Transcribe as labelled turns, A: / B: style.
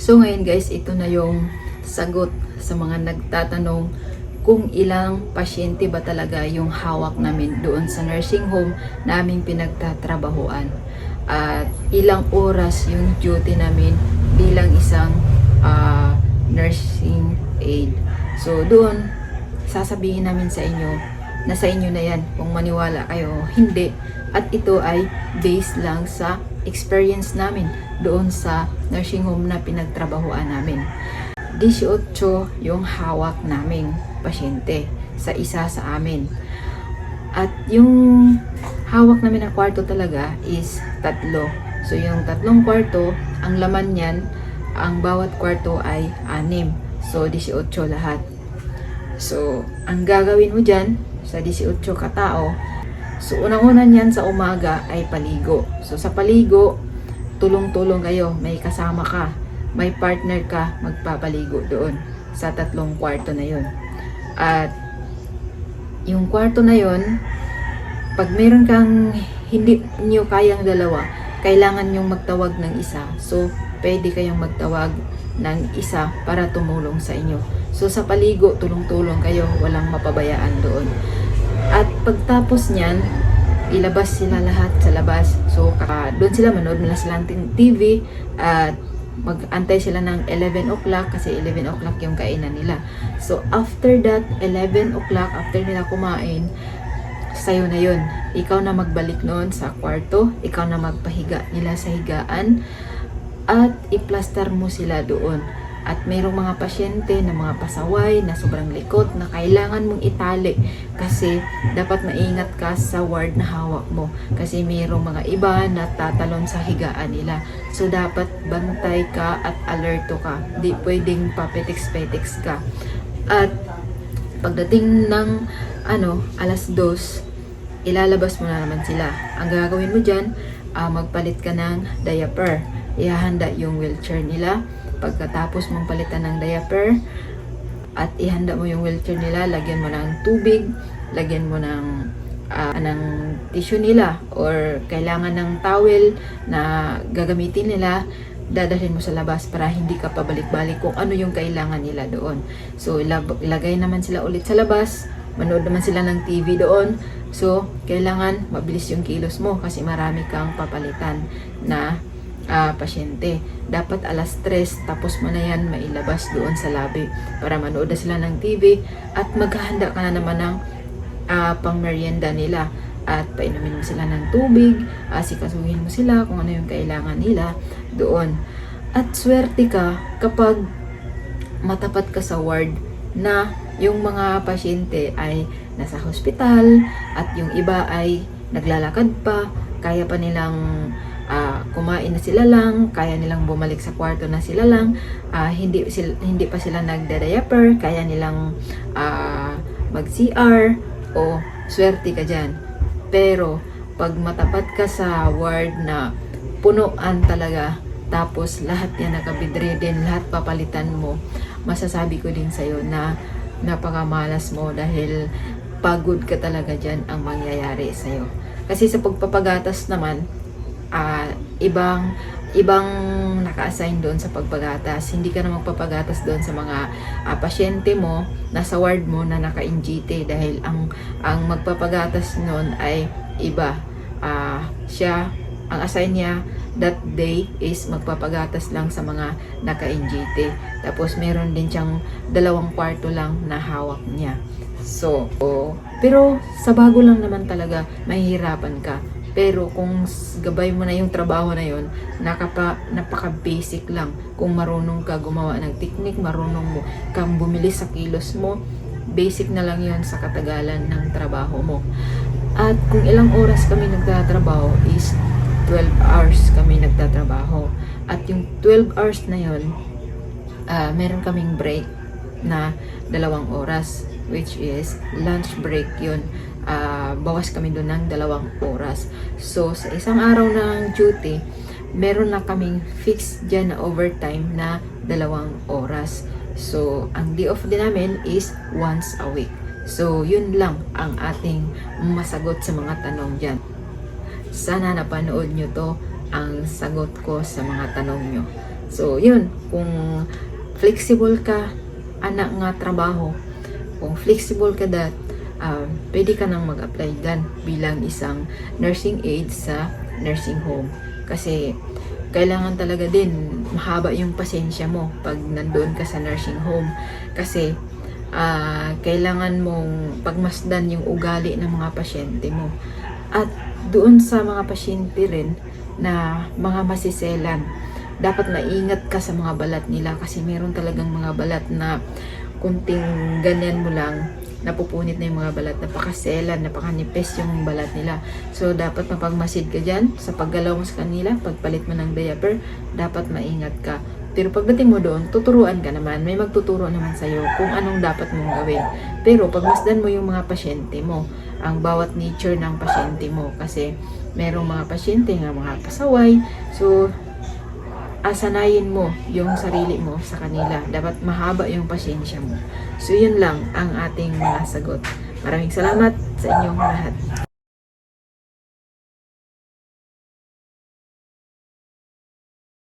A: So ngayon guys, ito na yung sagot sa mga nagtatanong kung ilang pasyente ba talaga yung hawak namin doon sa nursing home naming pinagtatrabahuan. At ilang oras yung duty namin bilang isang ah, nursing aide. So doon, sasabihin namin sa inyo na sa inyo na yan kung maniwala kayo hindi. At ito ay based lang sa experience namin doon sa nursing home na pinagtrabahuan namin. 18 yung hawak naming pasyente sa isa sa amin. At yung hawak namin na kwarto talaga is tatlo. So yung tatlong kwarto, ang laman niyan, ang bawat kwarto ay anim. So 18 lahat. So, ang gagawin mo dyan sa 18 katao, so unang-una niyan sa umaga ay paligo. So sa paligo, tulong-tulong kayo, may kasama ka, may partner ka, magpapaligo doon sa tatlong kwarto na yun. At yung kwarto na yun, pag meron kang hindi nyo kayang dalawa, kailangan nyong magtawag ng isa. So, pwede kayong magtawag ng isa para tumulong sa inyo. So, sa paligo, tulong-tulong kayo, walang mapabayaan doon. Pagtapos niyan, ilabas sila lahat sa labas. So, ka, doon sila manood nila ng TV at mag-antay sila ng 11 o'clock kasi 11 o'clock yung kainan nila. So, after that, 11 o'clock, after nila kumain, sa'yo na yun. Ikaw na magbalik noon sa kwarto, ikaw na magpahiga nila sa higaan, at iplaster mo sila doon. At mayroong mga pasyente na mga pasaway na sobrang likot na kailangan mong itali kasi dapat maingat ka sa ward na hawak mo kasi mayroong mga iba na tatalon sa higaan nila. So dapat bantay ka at alerto ka. Di pwedeng papetiks-petiks ka. At pagdating ng ano, alas dos, ilalabas mo na naman sila. Ang gagawin mo dyan, ah, magpalit ka ng diaper. Ihahanda yung wheelchair nila. Pagkatapos mong palitan ng diaper, at ihanda mo yung wheelchair nila, lagyan mo ng tubig, lagyan mo ng ah, ng tissue nila or kailangan ng towel na gagamitin nila dadalhin mo sa labas para hindi ka pabalik-balik kung ano yung kailangan nila doon. So, ilagay naman sila ulit sa labas, manood naman sila ng TV doon. So, kailangan mabilis yung kilos mo kasi marami kang papalitan na ah, pasyente. Dapat alas 3, tapos mo na yan mailabas doon sa lobby para manood na sila ng TV at maghahanda ka na naman ng ah, pang merienda nila at painumin mo sila ng tubig, asikasuhin mo sila kung ano yung kailangan nila doon. At swerte ka kapag matapat ka sa ward na yung mga pasyente ay nasa hospital at yung iba ay naglalakad pa, kaya pa nilang ah, kumain na sila lang, kaya nilang bumalik sa kwarto na sila lang, ah, hindi, sil- hindi pa sila nagda-diaper, kaya nilang ah, mag-CR, o swerte ka dyan. Pero, pag matapat ka sa ward na punuan talaga, tapos lahat yan nakabidridden, lahat papalitan mo, masasabi ko din sa'yo na napakamalas mo dahil pagod ka talaga dyan ang mangyayari sa'yo. Kasi sa pagpapagatas naman, ah, ibang ibang naka-assign doon sa pagpagatas. Hindi ka na magpapagatas doon sa mga ah, pasyente mo nasa ward mo na naka-NGT dahil ang ang magpapagatas noon ay iba. Ah, siya ang assign niya that day is magpapagatas lang sa mga naka-NGT. Tapos meron din siyang dalawang kwarto lang na hawak niya. So, oh, pero sa bago lang naman talaga, mahihirapan ka. Pero kung gabay mo na yung trabaho na yun, nakapa, napaka-basic lang. Kung marunong ka gumawa ng technique, marunong mo kang bumili sa kilos mo, basic na lang yun sa katagalan ng trabaho mo. At kung ilang oras kami nagtatrabaho is 12 hours kami nagtatrabaho. At yung 12 hours na yun, ah, meron kaming break na dalawang oras which is lunch break yun. Ah, bawas kami doon ng dalawang oras. So, sa isang araw ng duty, meron na kaming fixed dyan na overtime na dalawang oras. So, ang day off din namin is once a week. So, yun lang ang ating masagot sa mga tanong dyan. Sana napanood nyo to ang sagot ko sa mga tanong nyo. So, yun. Kung flexible ka, anak nga trabaho, kung flexible ka dat, ah, pwede ka nang mag-apply dan bilang isang nursing aid sa nursing home. Kasi, kailangan talaga din mahaba yung pasensya mo pag nandoon ka sa nursing home. Kasi, ah, kailangan mong pagmasdan yung ugali ng mga pasyente mo. At doon sa mga pasyente rin na mga masiselan, dapat maingat ka sa mga balat nila kasi meron talagang mga balat na kunting ganyan mo lang napupunit na yung mga balat, napakaselan, napakanipis yung balat nila. So, dapat mapagmasid ka dyan sa paggalaw mo sa kanila, pagpalit mo ng diaper, dapat maingat ka. Pero pagdating mo doon, tuturuan ka naman. May magtuturo naman sa'yo kung anong dapat mong gawin. Pero pagmasdan mo yung mga pasyente mo, ang bawat nature ng pasyente mo. Kasi merong mga pasyente nga mga pasaway. So, asanayin mo yung sarili mo sa kanila. Dapat mahaba yung pasyensya mo. So, yun lang ang ating mga sagot. Maraming salamat sa inyong lahat.